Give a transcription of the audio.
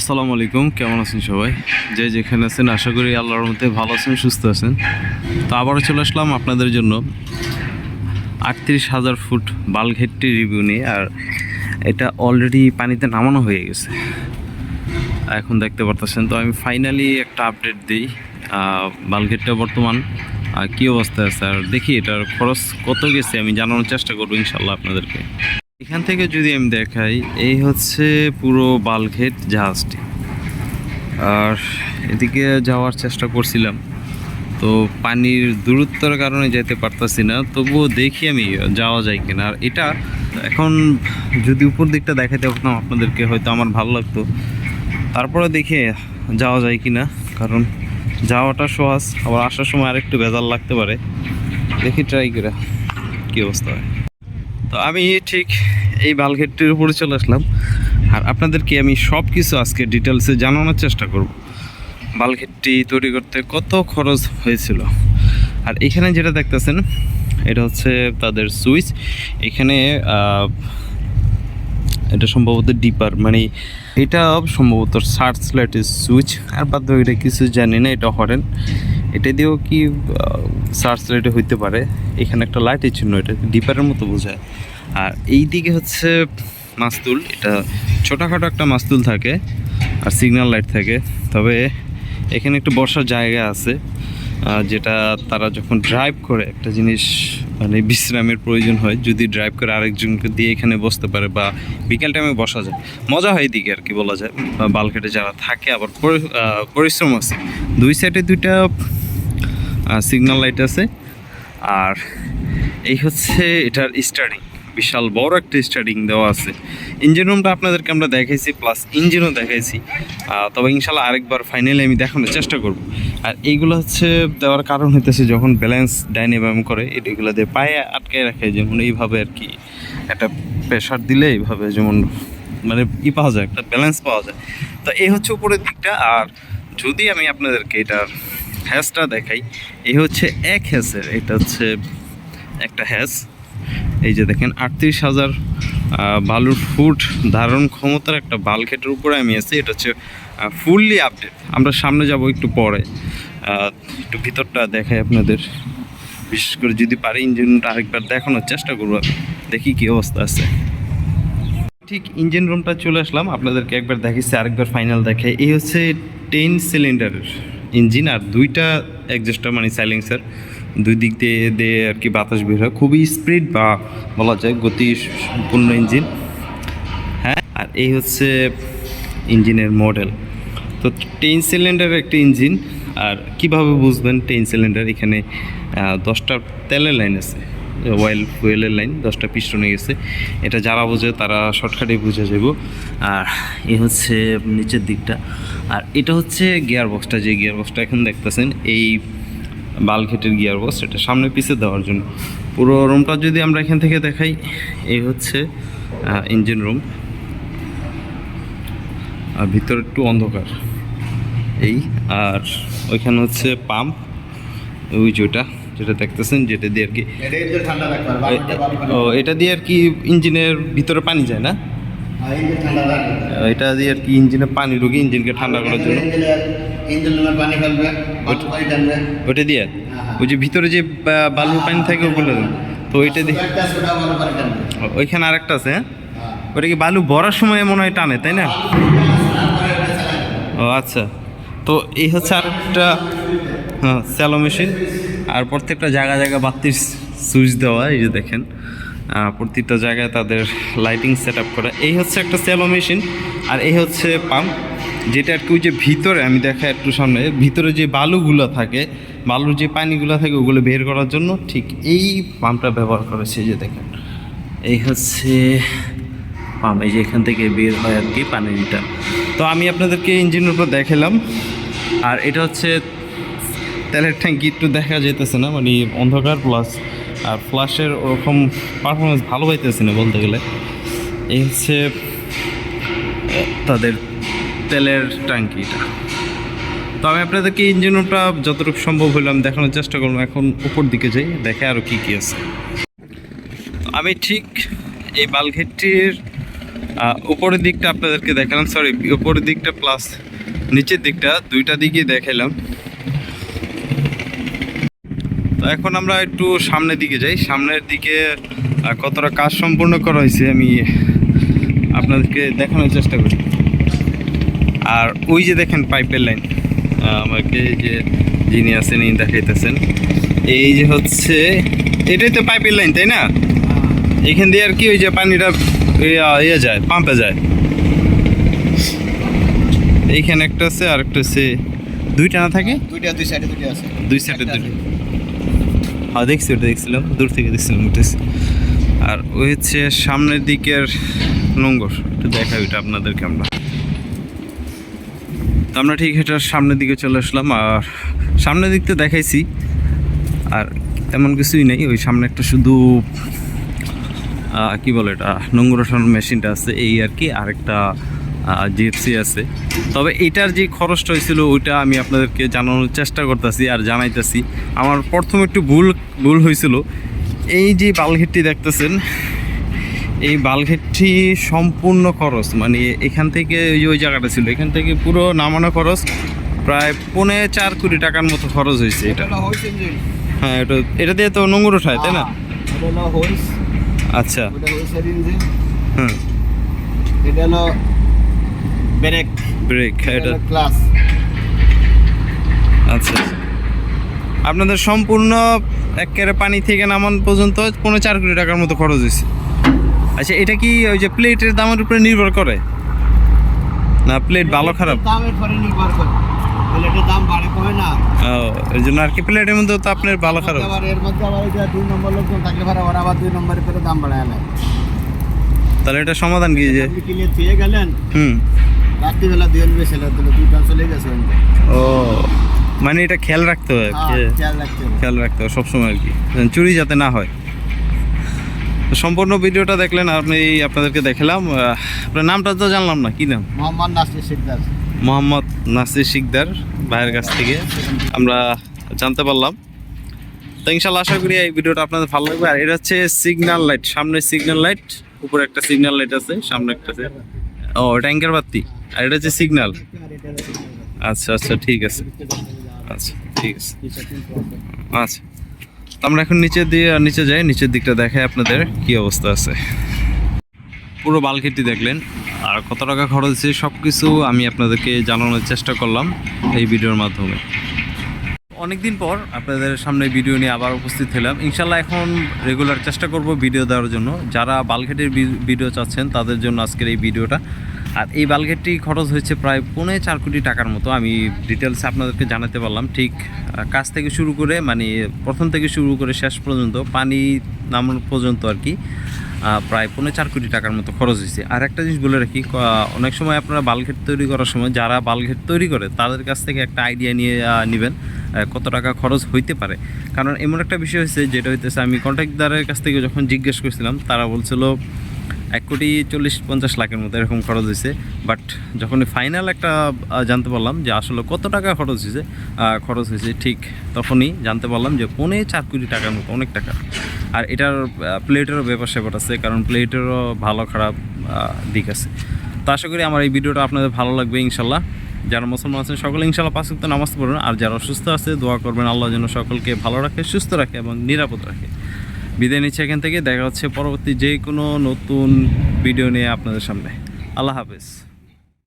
আসসালামু আলাইকুম, কেমন আছেন সবাই? যে যেখানে আছেন, আশা করি আল্লাহর মধ্যে ভালো আছেন, সুস্থ আছেন। তো আবারও চলে আসলাম আপনাদের জন্য আটত্রিশ হাজার ফুট বালঘেটটি রিভিউ নিয়ে, আর এটা অলরেডি পানিতে নামানো হয়ে গেছে। এখন দেখতে পারতেছেন, তো আমি ফাইনালি একটা আপডেট দিই। বালঘেটটা বর্তমান কী অবস্থায় আছে, আর দেখি এটার খরচ কত গেছে, আমি জানানোর চেষ্টা করব ইনশাল্লাহ আপনাদেরকে। এখান থেকে যদি আমি দেখাই, এই হচ্ছে পুরো বালঘেট জাহাজটি। আর এদিকে যাওয়ার চেষ্টা করছিলাম। তো পানির দূরত্বর কারণে যেতে পারতাছি না, তবুও দেখি আমি যাওয়া যায় কিনা। আর এটা এখন যদি উপর দিকটা দেখাতে পারতাম, আপনাদেরকে হয়তো আমার ভালো লাগতো। তারপরে দেখে যাওয়া যায় কিনা, কারণ যাওয়াটা সহজ, আবার আসার সময় আরেকটু ভেজাল লাগতে পারে। দেখি ট্রাই করে কী অবস্থা হয়। তো আমি ঠিক এই বালঘেটটির উপরে চলে আসলাম। আর আপনাদেরকে আমি সব কিছু আজকে ডিটেলসে জানানোর চেষ্টা করব। বালঘেটটি তৈরি করতে কত খরচ হয়েছিল? আর এখানে যেটা দেখতেছেন, এটা হচ্ছে তাদের সুইচ। এখানে এটা সম্ভবত ডিপার মানে এটা সম্ভবত সার্চ লাইটের সুইচ। আর বাদ বাকিটা কিছু জানি না, এটা হরেন। এটা দিয়েও কি সার্চ লাইটে হইতে পারে। এখানে একটা লাইটের চিহ্ন, এটা ডিপারের মতো বোঝায়। আর এই দিকে হচ্ছে মাস্তুল এটা ছোটোখাটো একটা মাস্তুল থাকে, আর সিগন্যাল লাইট থাকে। তবে এখানে একটু বসার জায়গা আছে যেটা তারা যখন ড্রাইভ করে, একটা জিনিস মানে বিশ্রামের প্রয়োজন হয় যদি ড্রাইভ করে আরেকজনকে দিয়ে এখানে বসতে পারে বা বিকেল টাইমে বসা যায়। মজা হয় এদিকে আর কি বলা যায়। বা বালকেটে যারা থাকে আবার পরিশ্রম আছে। দুই সাইডে দুইটা সিগন্যাল লাইট আছে। আর এই হচ্ছে এটার স্টার্টিং বিশাল বড় একটা স্টার্টিং দেওয়া আছে। ইঞ্জিন রুমটা আপনাদেরকে আমরা দেখাইছি প্লাস ইঞ্জিনও দেখাইছি। তবে ইনশাল্লাহ আরেকবার ফাইনালি আমি দেখানোর চেষ্টা করব। আর এইগুলো হচ্ছে দেওয়ার কারণ হইতেছে যখন ব্যালেন্স ডাইনে ব্যায়াম করে এগুলো দিয়ে পায়ে আটকায় রাখে, যেমন এইভাবে আর কি একটা প্রেশার দিলে এইভাবে যেমন মানে ই পাওয়া যায়, একটা ব্যালেন্স পাওয়া যায়। তো এই হচ্ছে উপরের দিকটা, আর যদি আমি আপনাদেরকে এটার হ্যাসটা দেখাই, এই হচ্ছে এক হ্যাসের এটা হচ্ছে একটা হ্যাস এই যে দেখেন, আটত্রিশ হাজার বালুর ফুট ধারণ ক্ষমতার একটা বালখেটের উপরে আমি আছি, এটা হচ্ছে ফুললি আপডেট আমরা সামনে যাব একটু পরে। একটু ভিতরটা দেখাই আপনাদের। বিশেষ করে যদি পারি ইঞ্জিনটা আরেকবার দেখানোর চেষ্টা করব। দেখি কি অবস্থা আছে। ঠিক ইঞ্জিন রুমটা চলে আসলাম। আপনাদেরকে একবার দেখিয়েছি আরেকবার ফাইনাল দেখে এই হচ্ছে টেন সিলিন্ডারের ইঞ্জিন আর দুইটা একজাস্টার মানে সাইলেন্সার দুই দিক দিয়ে দিয়ে আর কি বাতাস বের হয়। খুবই স্পিড বা বলা যায় গতি সম্পূর্ণ ইঞ্জিন হ্যাঁ আর এই হচ্ছে ইঞ্জিনের মডেল তো টেন সিলিন্ডারের একটা ইঞ্জিন, আর কীভাবে বুঝবেন টেন সিলিন্ডার? এখানে দশটা তেলের লাইন আছে, অয়েল ফুয়েলের লাইন, দশটা পিস্টনে গেছে। এটা যারা বোঝে তারা শর্টকাটে বুঝে যাব আর এই হচ্ছে নিচের দিকটা। আর এটা হচ্ছে গিয়ার বক্সটা যে গিয়ার বক্সটা এখন দেখতেছেন, এই বালঘেটের গিয়ার বক্স এটা সামনে পিছে দেওয়ার জন্য। পুরো রুমটা যদি আমরা এখান থেকে দেখাই, এই হচ্ছে ইঞ্জিন রুম আর ভিতরে একটু অন্ধকার। এই আর ওইখানে হচ্ছে পাম্প ওই যেটা যেটা দেখতেছেন যেটা দিয়ে আর কি বালু। ও এটা দিয়ে আর কি ইঞ্জিনের ভিতরে পানি যায় না? রাখবে এটা দিয়ে আর কি ইঞ্জিনে পানি ঢুকে ইঞ্জিনকে ঠান্ডা করার জন্য। ইঞ্জিনের- ইঞ্জিন রুমের পানি ফেলবে বালু পানি টানবে। ওইটা দিয়ে? ওই যে ভিতরে যে বা- বালুর পানি থাকে ওগুলো তো ওইটা দিয়ে বালু ওইখানে আরেকটা আছে হ্যাঁ? হ্যাঁ। ওটা কি বালু ভরার সময় মনে হয় টানে তাই না। ও আচ্ছা। তো এই হচ্ছে আরেকটা হ্যাঁ স্যালো মেশিন আর প্রত্যেকটা জায়গা জায়গা বাতির সুইচ দেওয়া এই যে দেখেন। আহ, প্রত্যেকটা জায়গায় তাদের লাইটিং সেট করা। এই হচ্ছে একটা স্যালো মেশিন আর এই হচ্ছে পাম্প যেটা আর কি ওই যে ভিতরে আমি দেখা একটু সামনে ভিতরে যে বালুগুলো থাকে বালুর যে পানিগুলো থাকে ওগুলো বের করার জন্য ঠিক এই পাম্পটা ব্যবহার করেছে এই যে দেখেন। এই হচ্ছে পাম্প এই যে এখান থেকে বের হয় আর কি পানিটা। তো আমি আপনাদেরকে ইঞ্জিনের উপর দেখালাম। আর এটা হচ্ছে তেলের ট্যাঙ্কি, একটু দেখা যেতেছে না মানে অন্ধকার প্লাস আর ফ্লাশের ওরকম পারফরমেন্স ভালো পাইতেছে না বলতে গেলে। এই হচ্ছে তাদের তেলের ট্যাঙ্কিটা তো আমি আপনাদেরকে ইঞ্জিন রুমটা যতটুকু সম্ভব হইলাম দেখানোর চেষ্টা করলাম, এখন উপর দিকে যাই, দেখে আরও কী কী আছে। আমি ঠিক এই বালঘেটটির উপরের দিকটা আপনাদেরকে দেখালাম সরি উপরের দিকটা প্লাস নিচের দিকটা, দুইটা দিকই দেখাইলাম। তো এখন আমরা একটু সামনের দিকে যাই। সামনের দিকে কতটা কাজ সম্পূর্ণ করা হয়েছে আমি আপনাদেরকে দেখানোর চেষ্টা করি। আর ওই যে দেখেন পাইপের লাইন আমাকে যে যিনি আছেন এই দেখাইতেছেন। এই যে হচ্ছে, এটাই তো পাইপের লাইন, তাই না? এখান দিয়ে আর কি ওই যে পানিটা ইয়ে যায় পাম্পে যায়। এইখানে একটা আছে আর একটা হচ্ছে দুইটা না থাকে? দুইটা দুই সাইডে দুইটা আছে। দুই সাইডে দুটো হ্যাঁ দেখছি ওটা দেখছিলাম। দূর থেকে দেখছিলাম উঠেছি আর ওই হচ্ছে সামনের দিকের নোংর একটু দেখাই ওইটা আপনাদেরকে আমরা। তো আমরা ঠিক এটার সামনের দিকে চলে আসলাম। আর সামনের দিকটা দেখাইছি। আর তেমন কিছুই নেই। ওই সামনে একটা শুধু কি বলে এটা? নোংর ওঠানোর মেশিনটা আছে এই আর কি আরেকটা জিএফসি আছে। তবে এটার যে খরচটা হয়েছিল ওইটা আমি আপনাদেরকে জানানোর চেষ্টা করতেছি আর জানাইতেছি। আমার প্রথম একটু ভুল ভুল হয়েছিল। এই যে বালঘেটটি দেখতেছেন এই বালঘেটটি সম্পূর্ণ খরচ মানে এখান থেকে ওই ওই জায়গাটা ছিল এখান থেকে পুরো নামানো খরচ প্রায় পৌনে চার কোটি টাকার মতো খরচ হয়েছে এটা। হ্যাঁ এটা এটা দিয়ে তো নোংর উঠায় তাই না? হোলস আচ্ছা। ওটা হোলসের ইঞ্জিন হুম। এটা হলো ব্রেক। ব্রেক এটা ক্লাস। আচ্ছা। আপনাদের সম্পূর্ণ একেবারে পানি থেকে নামান পর্যন্ত পনেরো চার কোটি টাকার মতো খরচ হয়েছে। আচ্ছা এটা কি ওই যে প্লেটের দামের উপরে নির্ভর করে? না প্লেট ভালো খারাপ? দামের পরে নির্ভর করে। প্লেটের দাম বাড়ে কমে না। ও এর জন্য আর কি প্লেটের মধ্যে তো আপনার ভালো খারাপ আবার এর মধ্যে আবার এই যে দুই নম্বর লোকজন থাকলে পরে ওরা আবার দুই নম্বরের করে দাম বাড়ায় নেয়। তাহলে এটা সমাধান কি যে? আপনি কিনে দিয়ে গেলেন হুম। রাত্রিবেলা দুই আনবে সেটা দিলে দুই পাঁচ চলে গেছে ও মানে এটা খেয়াল রাখতে হয় হ্যাঁ, খেয়াল রাখতে হবে। খেয়াল রাখতে হবে সবসময় আর কি। চুরি যাতে না হয়। সম্পূর্ণ ভিডিওটা দেখলেন আপনি আপনাদেরকে দেখালাম। আপনার নামটা তো জানলাম না কি নাম? মোহাম্মদ নাসির সিকদার মোহাম্মদ নাসির শিকদার ভাইয়ের কাছ থেকে আমরা জানতে পারলাম। তো ইনশাল্লাহ আশা করি এই ভিডিওটা আপনাদের ভালো লাগবে। আর এটা হচ্ছে সিগন্যাল লাইট সামনে সিগন্যাল লাইট উপরে একটা সিগন্যাল লাইট আছে, সামনে একটা আছে। ও, এটা অ্যাঙ্কার বাতি। আর এটা হচ্ছে সিগন্যাল আচ্ছা আচ্ছা ঠিক আছে। আচ্ছা ঠিক আছে। আচ্ছা। আমরা এখন নিচে দিয়ে, নিচে যাই, নিচের দিকটা দেখাই আপনাদের কি অবস্থা আছে। পুরো বালকেটি দেখলেন। আর কত টাকা খরচ হয়েছে সব কিছু আমি আপনাদেরকে জানানোর চেষ্টা করলাম এই ভিডিওর মাধ্যমে। অনেকদিন পর আপনাদের সামনে ভিডিও নিয়ে আবার উপস্থিত হলাম। ইনশাল্লাহ এখন রেগুলার চেষ্টা করব ভিডিও দেওয়ার জন্য। যারা বালঘেটের ভিডিও চাচ্ছেন, তাদের জন্য আজকের এই ভিডিওটা। আর এই বালঘেটটি খরচ হয়েছে প্রায় পৌনে চার কোটি টাকার মতো। আমি ডিটেলস আপনাদেরকে জানাতে পারলাম। ঠিক কাজ থেকে শুরু করে মানে প্রথম থেকে শুরু করে শেষ পর্যন্ত, পানি নামানো পর্যন্ত আর কি। প্রায় পনেরো চার কোটি টাকার মতো খরচ হয়েছে। আর একটা জিনিস বলে রাখি অনেক সময় আপনারা বালঘেট তৈরি করার সময় যারা বালঘেট তৈরি করে, তাদের কাছ থেকে একটা আইডিয়া নিয়ে নেবেন কত টাকা খরচ হইতে পারে। কারণ এমন একটা বিষয় হয়েছে, যেটা হইতেছে, আমি কন্ট্রাক্টদারের কাছ থেকে যখন জিজ্ঞেস করছিলাম, তারা বলছিল এক কোটি চল্লিশ, পঞ্চাশ লাখের মতো এরকম খরচ হয়েছে। বাট যখন ফাইনাল একটা জানতে পারলাম যে আসলে কত টাকা খরচ হয়েছে খরচ হয়েছে, ঠিক তখনই জানতে পারলাম যে পৌনে চার কোটি টাকার মতো, অনেক টাকা। আর এটার প্লেটেরও ব্যাপার স্যাপার আছে, কারণ প্লেটেরও ভালো, খারাপ দিক আছে। তো আশা করি আমার এই ভিডিওটা আপনাদের ভালো লাগবে, ইনশাল্লাহ। যারা মুসলমান আছেন, সকলে ইনশাল্লাহ পাঁচ নামাজ পড়বেন। আর যারা অসুস্থ আছে, দোয়া করবেন, আল্লাহ যেন সকলকে ভালো রাখে, সুস্থ রাখে এবং নিরাপদ রাখে। বিদায় নিচ্ছি এখান থেকে। দেখা হচ্ছে পরবর্তী যে কোনো নতুন ভিডিও নিয়ে আপনাদের সামনে। আল্লাহ হাফেজ।